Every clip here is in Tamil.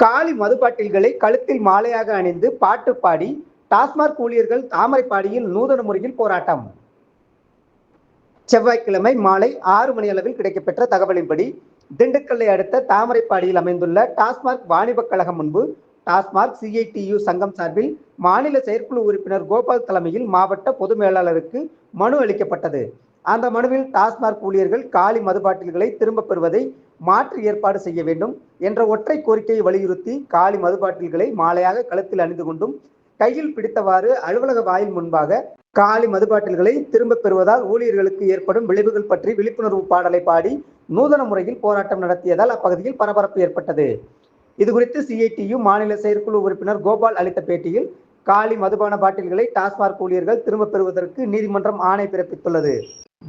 காலி மதுபாட்டில்களை கழுத்தில் மாலையாக அணிந்து பாட்டு பாடி டாஸ்மாக் ஊழியர்கள் தாமரைப்பாடியில் நூதன முறையில் போராட்டம். செவ்வாய்க்கிழமை மாலை ஆறு மணி அளவில் கிடைக்கப்பெற்ற தகவலின்படி திண்டுக்கல்லை அடுத்த தாமரைப்பாடியில் அமைந்துள்ள டாஸ்மாக் வாணிபக் கழகம் முன்பு டாஸ்மாக் சிஐடியு சங்கம் சார்பில் மாநில செயற்குழு உறுப்பினர் கோபால் தலைமையில் மாவட்ட பொது மேலாளருக்கு மனு அளிக்கப்பட்டது. அந்த மனுவில் டாஸ்மாக் ஊழியர்கள் காலி மதுபாட்டில்களை திரும்பப் பெறுவதை மாற்று ஏற்பாடு செய்ய வேண்டும் என்ற ஒற்றை கோரிக்கையை வலியுறுத்தி காலி மதுபாட்டில்களை மாலையாக கழுத்தில் அணிந்து கொண்டும் கையில் பிடித்தவாறு அலுவலக வாயில் முன்பாக காலி மதுபாட்டில்களை திரும்பப் பெறுவதால் ஊழியர்களுக்கு ஏற்படும் விளைவுகள் பற்றி விழிப்புணர்வு பாடலை பாடி நூதன முறையில் போராட்டம் நடத்தியதால் அப்பகுதியில் பரபரப்பு ஏற்பட்டது. இதுகுறித்து சிஐடியு மாநில செயற்குழு உறுப்பினர் கோபால் அளித்த பேட்டியில் காலி மதுபான பாட்டில்களை டாஸ்மாக் ஊழியர்கள் திரும்பப் பெறுவதற்கு நீதிமன்றம் ஆணை பிறப்பித்துள்ளது.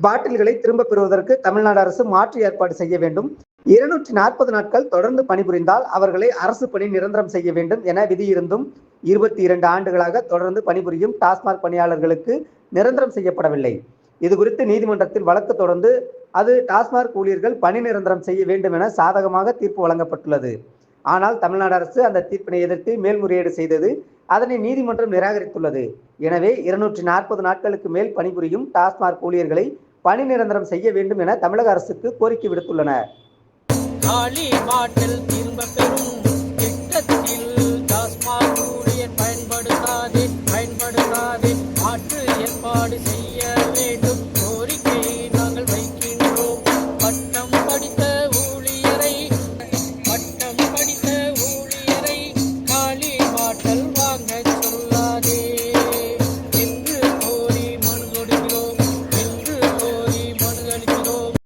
பாட்டில்களை திரும்பப் பெறுவதற்கு தமிழ்நாடு அரசு மாற்று ஏற்பாடு செய்ய வேண்டும். இருநூற்றி நாற்பது நாட்கள் தொடர்ந்து பணிபுரிந்தால் அவர்களை அரசு பணி நிரந்தரம் செய்ய வேண்டும் என விதியிருந்தும் இருபத்தி இரண்டு ஆண்டுகளாக தொடர்ந்து பணிபுரியும் டாஸ்மாக் பணியாளர்களுக்கு நிரந்தரம் செய்யப்படவில்லை. இது குறித்து நீதிமன்றத்தில் வழக்கு தொடர்ந்து அது டாஸ்மாக் ஊழியர்கள் பணி நிரந்தரம் செய்ய வேண்டும் என சாதகமாக தீர்ப்பு வழங்கப்பட்டுள்ளது. ஆனால் தமிழ்நாடு அரசு அந்த தீர்ப்பினை எதிர்த்து மேல்முறையீடு செய்தது அதனை நீதிமன்றம் நிராகரித்துள்ளது. எனவே இருநூற்றி நாற்பது நாட்களுக்கு மேல் பணிபுரியும் டாஸ்மாக் ஊழியர்களை பணி நிரந்தரம் செய்ய வேண்டும் என தமிழக அரசுக்கு கோரிக்கை விடுத்துள்ளனர். பயன்படுத்தாதே பயன்படுத்தாதே மாற்று ஏற்பாடு செய்ய வேண்டும்.